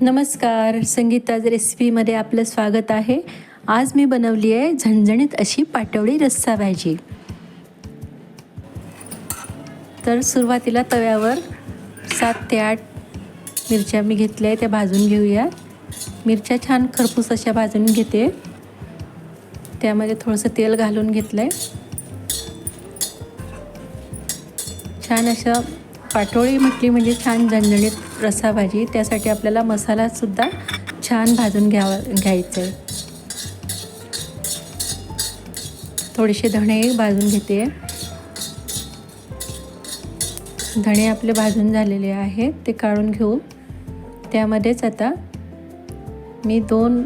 नमस्कार संगीताज रेसिपीमध्ये आपलं स्वागत आहे. आज मी बनवली आहे झणझणीत अशी पाटवडी रस्सा भाजी. तर सुरुवातीला तव्यावर सात ते आठ मिरच्या मी घेतल्या आहे त्या भाजून घेऊया मिरच्या छान खरपूस अशा भाजून घेते. त्यामध्ये थोडंसं तेल घालून घेतलं आहे छान अशा पाटोळी म्हटली म्हणजे छान झणझणीत रसा भाजी. त्यासाठी आपल्याला मसालासुद्धा छान भाजून घ्यावा घ्यायचं आहे थोडेसे धणे भाजून घेते. धणे आपले भाजून झालेले आहेत ते काढून घेऊ त्यामध्येच आता मी दोन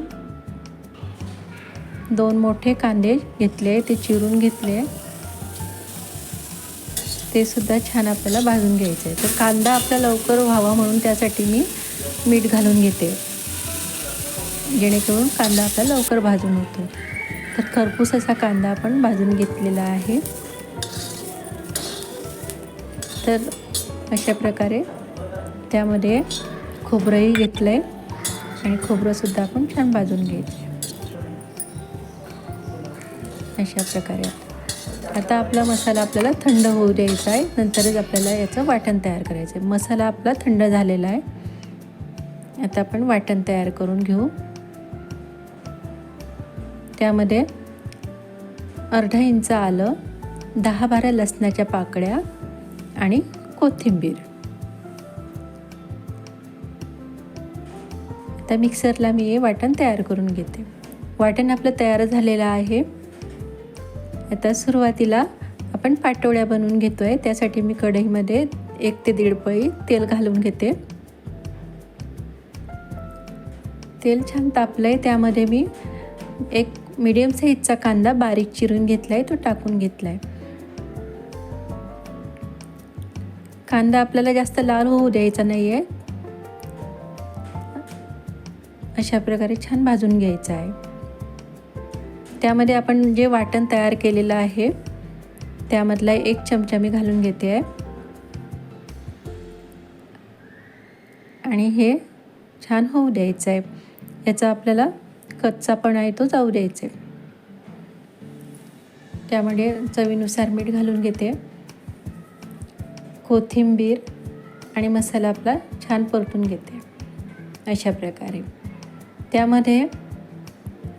दोन मोठे कांदे घेतले ते चिरून घेतले. ते सुद्धा छान आपल्याला भाजून घ्यायचं आहे. तर कांदा आपला लवकर व्हावा म्हणून त्यासाठी मी मीठ घालून घेते. जेणेकरून कांदा आपला लवकर भाजून होतो. तर खरपूस असा कांदा आपण भाजून घेतलेला आहे. तर अशा प्रकारे त्यामध्ये खोबरंही घेतलं आहे आणि खोबरंसुद्धा आपण छान भाजून घ्यायचं अशा प्रकारे. आता आपला मसाला आपल्याला थंड होऊ द्यायचा आहे. नंतरच आपल्याला याचं वाटण तयार करायचं आहे. मसाला आपला थंड झालेला आहे. आता आपण वाटण तयार करून घेऊ. त्यामध्ये अर्धा इंच आलं दहा बारा लसणाच्या पाकळ्या आणि कोथिंबीर. आता मिक्सरला मी हे वाटण तयार करून घेते. वाटण आपलं तयार झालेलं आहे. आता सुरुवातीला आपण पाटोळ्या बनवून घेतो आहे त्यासाठी मी कढईमध्ये एक ते दीड पळी तेल घालून घेते. तेल छान तापलं आहे त्यामध्ये मी एक मीडियम साईजचा कांदा बारीक चिरून घेतला आहे तो टाकून घेतला आहे कांदा आपल्याला जास्त लाल होऊ द्यायचा नाही आहे अशा प्रकारे छान भाजून घ्यायचा आहे. त्यामध्ये आपण जे वाटण तयार केलेलं आहे त्यामधला एक चमचा मी घालून घेते. आहे आणि हे छान होऊ द्यायचं आहे याचा आपल्याला कच्चापणा आहे तो जाऊ द्यायचा आहे त्यामध्ये चवीनुसार मीठ घालून घेते. कोथिंबीर आणि मसाला आपला छान परतून घेते. अशा प्रकारे. त्यामध्ये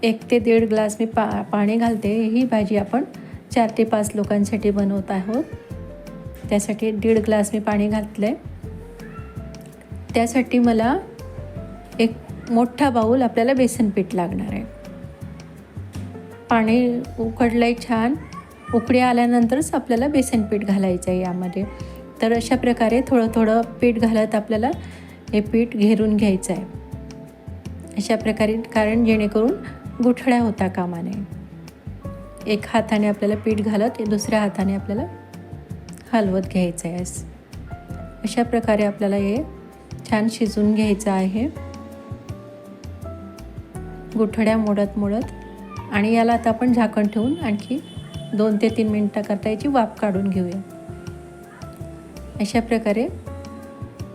एक ते दीड ग्लास मी पा पाणी घालते. ही भाजी आपण चार ते पाच लोकांसाठी बनवत आहोत. त्यासाठी दीड ग्लास मी पाणी घातलं आहे त्यासाठी मला एक मोठा बाऊल आपल्याला बेसन पीठ लागणार आहे. पाणी उकडलं आहे छान. उकडी आल्यानंतरच आपल्याला बेसन पीठ घालायचं आहे यामध्ये. तर अशा प्रकारे थोडं थोडं पीठ घालत आपल्याला हे पीठ घेरून घ्यायचं आहे. अशा प्रकारे कारण जेणेकरून गुठळ्या होता कामा नये एक हाताने आपल्याला पीठ घालत दुसऱ्या हाताने आपल्याला हलवत घ्यायचं आहे अशा प्रकारे आपल्याला हे छान शिजून घ्यायचं आहे. गुठळ्या मोडत मोडत आणि याला आता आपण झाकण ठेवून आणखी दोन ते तीन मिनटाकरता याची वाफ काढून घेऊया. अशा प्रकारे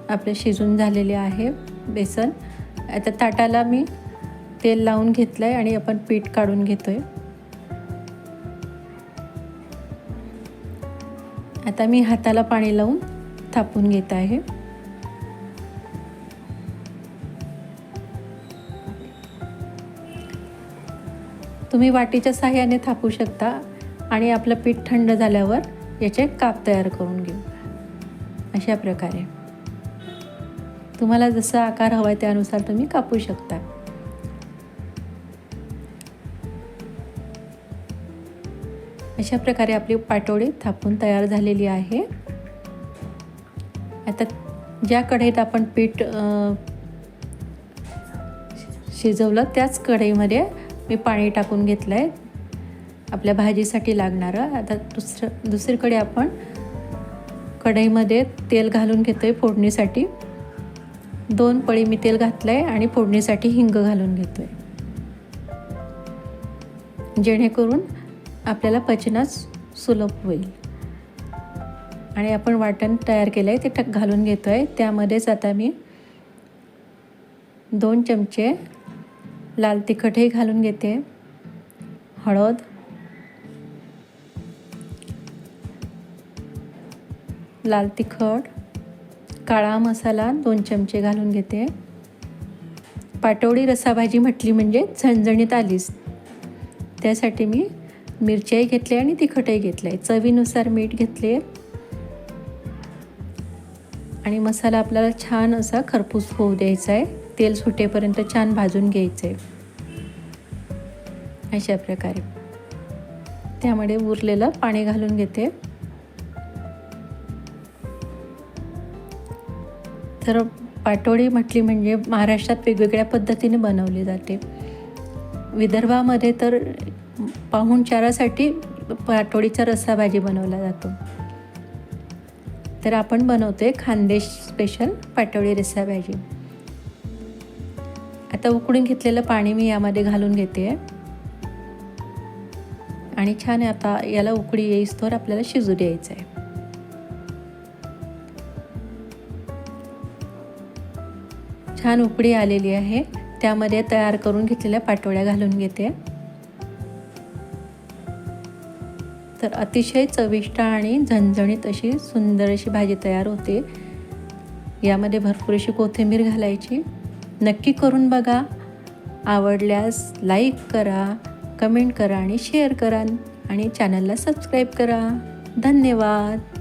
आपलं शिजून झालेले आहे बेसन. आता ताटाला मी तेल लावून घेतलं आहे आणि आपण पीठ काढून घेतो आहे आता मी हाताला पाणी लावून थापून घेत आहे. तुम्ही वाटीच्या साह्याने थापू शकता आणि आपलं पीठ थंड झाल्यावर याचे काप तयार करून घेऊ. अशा प्रकारे. तुम्हाला जसा आकार हवा आहे त्यानुसार तुम्ही कापू शकता. अशा प्रकारे आपली पाटोळी थापून तयार झालेली आहे. आता ज्या कढईत आपण पीठ शिजवलं त्याच कढईमध्ये मी पाणी टाकून घेतलं आहे आपल्या भाजीसाठी लागणारं. आता दुसरं दुसरीकडे आपण कढईमध्ये तेल घालून घेतो आहे फोडणीसाठी. दोन पळी मी तेल घातलं आहे आणि फोडणीसाठी हिंग घालून घेतो आहे जेणेकरून आपल्याला पचनास सुलभ होईल. आणि आपण वाटण तयार केलं आहे ते टक घालून घेतो आहे त्यामध्येच आता मी दोन चमचे लाल तिखटही घालून घेते. हळद. लाल तिखट. काळा मसाला दोन चमचे घालून घेते. पाटवडी रसाभाजी म्हटली म्हणजे झणझणीत आलीच त्यासाठी मी मिरच्याही घेतल्या आणि तिखटही घेतलं आहे चवीनुसार मीठ घेतले आणि मसाला आपल्याला छान असा खरपूस होऊ द्यायचा आहे तेल सुटेपर्यंत छान भाजून घ्यायचं आहे अशा प्रकारे. त्यामध्ये उरलेलं पाणी घालून घेते. तर पाटोळी म्हटली म्हणजे महाराष्ट्रात वेगवेगळ्या पद्धतीने बनवली जाते. विदर्भामध्ये तर पाहुणचारासाठी पाटोळीचा रस्सा भाजी बनवला जातो. तर आपण बनवतोय खानदेश स्पेशल पाटोळी रस्सा भाजी. आता उकडून घेतलेलं पाणी मी यामध्ये घालून घेते. आणि छान आता याला उकडी येईस्तोवर आपल्याला शिजू द्यायचं आहे. छान उकडी आलेली आहे. त्यामध्ये तयार करून घेतलेल्या पाटोळ्या घालून घेते. तर अतिशय चविष्ट आणि झणझणीत अशी सुंदर अशी भाजी तयार होते. यामध्ये भरपूर अशी कोथिंबीर घालायची. नक्की करून बघा. आवडल्यास लाईक करा कमेंट करा आणि शेअर करा आणि चॅनलला सबस्क्राईब करा. धन्यवाद.